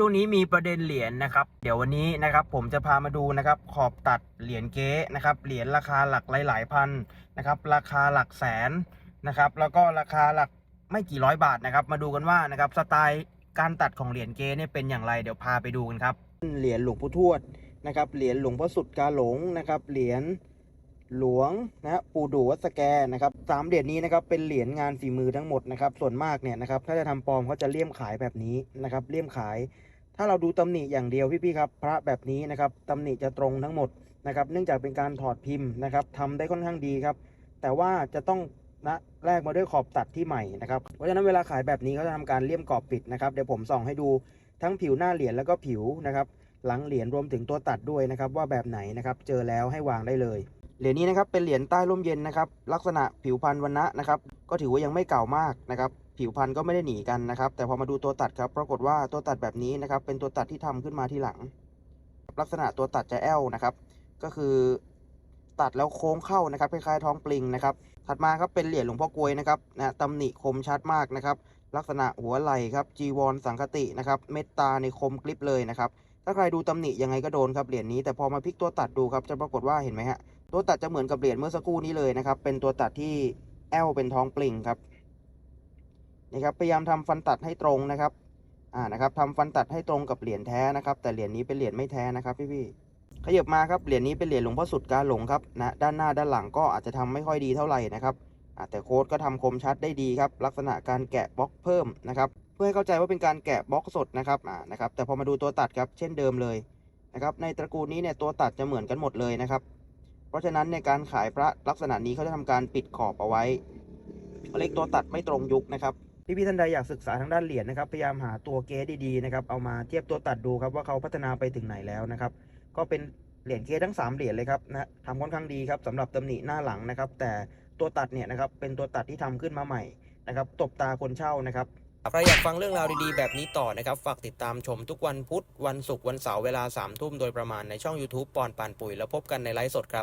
ช่วงนี้มีประเด็นเหรียญนะครับ เดี๋ยววันนี้นะครับผมจะพามาดูนะครับขอบตัดเหรียญเก๊นะครับเหรียญราคาหลักหลายๆพันนะครับราคาหลักแสนนะครับแล้วก็ราคาหลักไม่กี่ร้อยบาทนะครับมาดูกันว่านะครับสไตล์การตัดของเหรียญเก๊เนี่ยเป็นอย่างไรเดี๋ยวพาไปดูกันครับเหรียญหลวงปู่ทวดนะครับเหรียญหลวงพ่อสุดกาหลงนะครับเหรียญหลวงนะปู่ดูวัสแกนะครับสามเหรียญนี้นะครับเป็นเหรียญงานฝีมือทั้งหมดนะครับส่วนมากเนี่ยนะครับถ้าจะทำปลอมเขาจะเลี่ยมขายแบบนี้นะครับเลี่ยมขาย ถ้าเราดูตำหนิอย่างเดียวพี่ๆครับพระแบบนี้นะครับตำหนิจะตรงทั้งหมดนะครับ เนื่องจากเป็นการถอดพิมพ์นะครับทำได้ค่อนข้างดีครับ แต่ว่าจะต้องนะแลกมาด้วยขอบตัดที่ใหม่นะครับเพราะฉะนั้นเวลาขายแบบนี้เขาจะทำการเลี่ยมกรอบปิดนะครับเดี๋ยวผมส่องให้ดูทั้งผิวหน้าเหรียญแล้วก็ผิวนะครับ หลังเหรียญรวมถึงตัวตัดด้วยนะครับ ว่าแบบไหนนะครับเจอแล้วให้วางได้เลยเหรียญนี้นะครับเป็นเหรียญใต้ร่มเย็นนะครับ ลักษณะผิวพันธุ์วันนะนะครับ ก็ถือว่ายังไม่เก่ามากนะครับ ผิวพันธุ์ก็ไม่ได้หนีกันนะครับ แต่พอมาดูตัวตัดครับ ปรากฏว่าตัวตัดแบบนี้นะครับ เป็นตัวตัดที่ทำขึ้นมาทีหลัง ลักษณะตัวตัดจะแอลนะครับ ก็คือตัดแล้วโค้งเข้านะครับคล้ายๆท้องปลิงนะครับ ถัดมาครับเป็นเหรียญหลวงพ่อกลวยนะครับนะตำหนิคมชัดมากนะครับ ลักษณะหัวไหล่ครับจีวรสังคตินะครับเม็ดตาในคมกริบเลยนะครับถ้าใครดูตำหนิยังไงก็โดนครับเหรียญนี้แต่พอมาพลิกตัวตัดดูครับจะปรากฏว่าเห็นไหมฮะตัวตัดจะเหมือนกับเหรียญเมื่อสักครู่นี้เลยนะครับเป็นตัวตัดที่แอลเป็นท้องปลิงครับ นี่ครับพยายามทำฟันตัดให้ตรงนะครับอ่านะครับทำฟันตัดให้ตรงกับเหรียญแท้นะครับ แต่เหรียญนี้เป็นเหรียญไม่แท้นะครับพี่ๆขยับมาครับเหรียญนี้เป็นเหรียญหลวงพ่อสุดกาหลงครับนะด้านหน้าด้านหลังก็อาจจะทำไม่ค่อยดีเท่าไหร่นะครับแต่โค้ดก็ทำคมชัดได้ดีครับ ลักษณะการแกะบล็อกเพิ่มนะครับเพื่อให้เข้าใจว่าเป็นการแกะบล็อกสดนะครับอ่านะครับแต่พอมาดูตัวตัดครับเช่นเดิมเลยนะครับในตระกูลนี้เนี่ยตัวตัดจะเหมือนกันหมดเลยนะครับ เพราะฉะนั้นในการขายพระลักษณะนี้เขาจะทำการปิดขอบเอาไว้เขาเรียกตัวตัดไม่ตรงยุคนะครับ พี่ๆท่านใดอยากศึกษาทางด้านเหรียญนะครับพยายามหาตัวเก๊ดีๆนะครับเอามาเทียบตัวตัดดูครับว่าเขาพัฒนาไปถึงไหนแล้วนะครับก็เป็นเหรียญเก๊ทั้งสามเหรียญเลยครับนะทำค่อนข้างดีครับสำหรับตำหนิหน้าหลังนะครับ แต่ตัวตัดเนี่ยนะครับเป็นตัวตัดที่ทำขึ้นมาใหม่นะครับตบตาคนเช่านะครับใครอยากฟังเรื่องราวดีๆ แบบนี้ต่อนะครับ ฝากติดตามชมทุกวันพุธวันศุกร์วันเสาร์เวลา3ทุ่มโดยประมาณในช่อง YouTube ปอนปานปุ๋ยแล้วพบกันในไลฟ์สดครับ